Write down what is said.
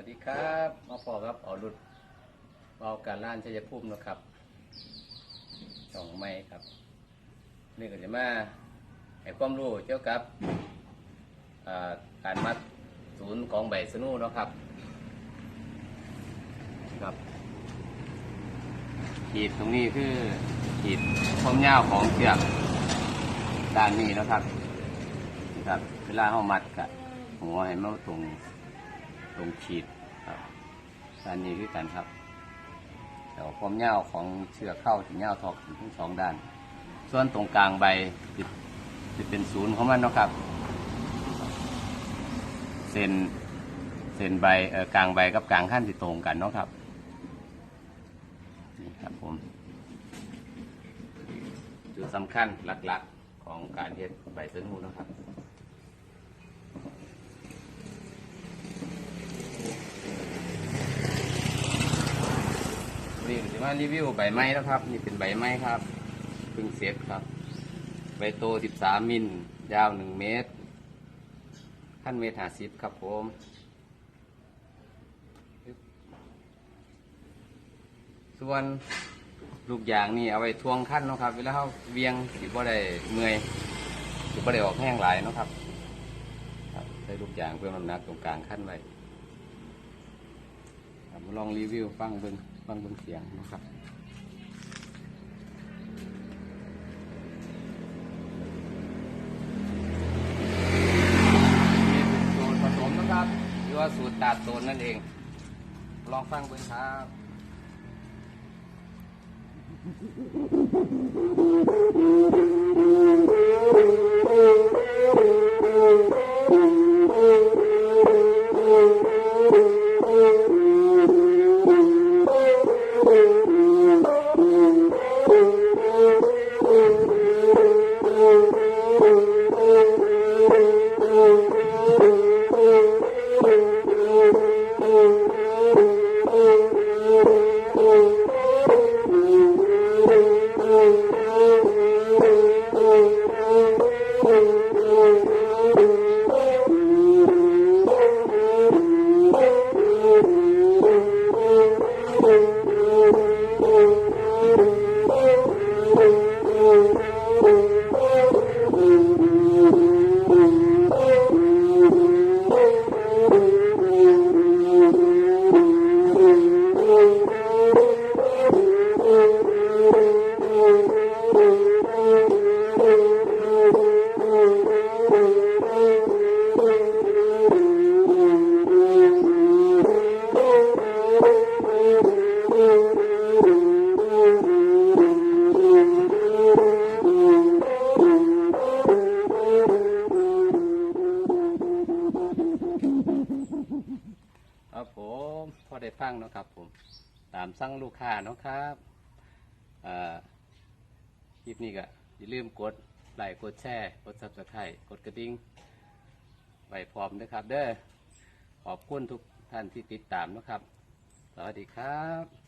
วัสดีครับมาพอครับเอารุดเอาการล้านชัยภูมินะครับสองไม้ครับ นี่ก็จะมาให้ความรู้เกี่ยวกับการมัดศูนย์ของใบสนูนะครับครับ ขีดตรงนี้คือขีดความยาวของเชือกด้านนี้นะครับนะครับ เวลาเขามัดกับหัวให้มันตรง ตรงขีดครับด้านนี้คือกันครับแต่วความยาของเชือกเข้าถึงยาทอกถึงทั้งสองด้าน ส่วนตรงกลางใบจะจะเป็นศูนย์ของมันนะครับเส้นเส้นใบเอ่อกลางใบกับกลางขั้นที่ตรงกันเนาะครับนี่ครับผมจุดสำคัญหลักๆของการเฮ็ดใบเสนูนะครับ นี่จะ มารีวิวใบไม้แล้วครับ นี่เป็นใบไม้ครับเพิ่งเสร็จครับ ใบโต 13 มิล ยาว 1 เมตร ขั้นเมตรหาสิบครับผมส่วนลูกยางนี่เอาไว้ทวงขั้นนะครับ เวลาเขาเวียงสิบ่ได้เมื่อยสิบ่ได้ออกแห้งหลายนะครับครับใช้ลูกยางเพื่อน้ำหนักตรงกลางขั้นไว้มาลองรีวิวฟังเบิ้ง ฟังเบิ้งเสียงนะครับนี่เป็นสูตรผสมนะครับหรือว่าสูตรตัดโซนนั่นเอง ลองฟังเบิ้งครับค ได้ฟังเนาะครับผมตามสั่งลูกค้าเนาะครับอ่าคลิปนี้ก็อย่าลืมกดไลค์กดแชร์กดซับสไครต์กดกระดิ่งไว้พร้อมนะครับ เด้อขอบคุณทุกท่านที่ติดตามนะครับ สวัสดีครับ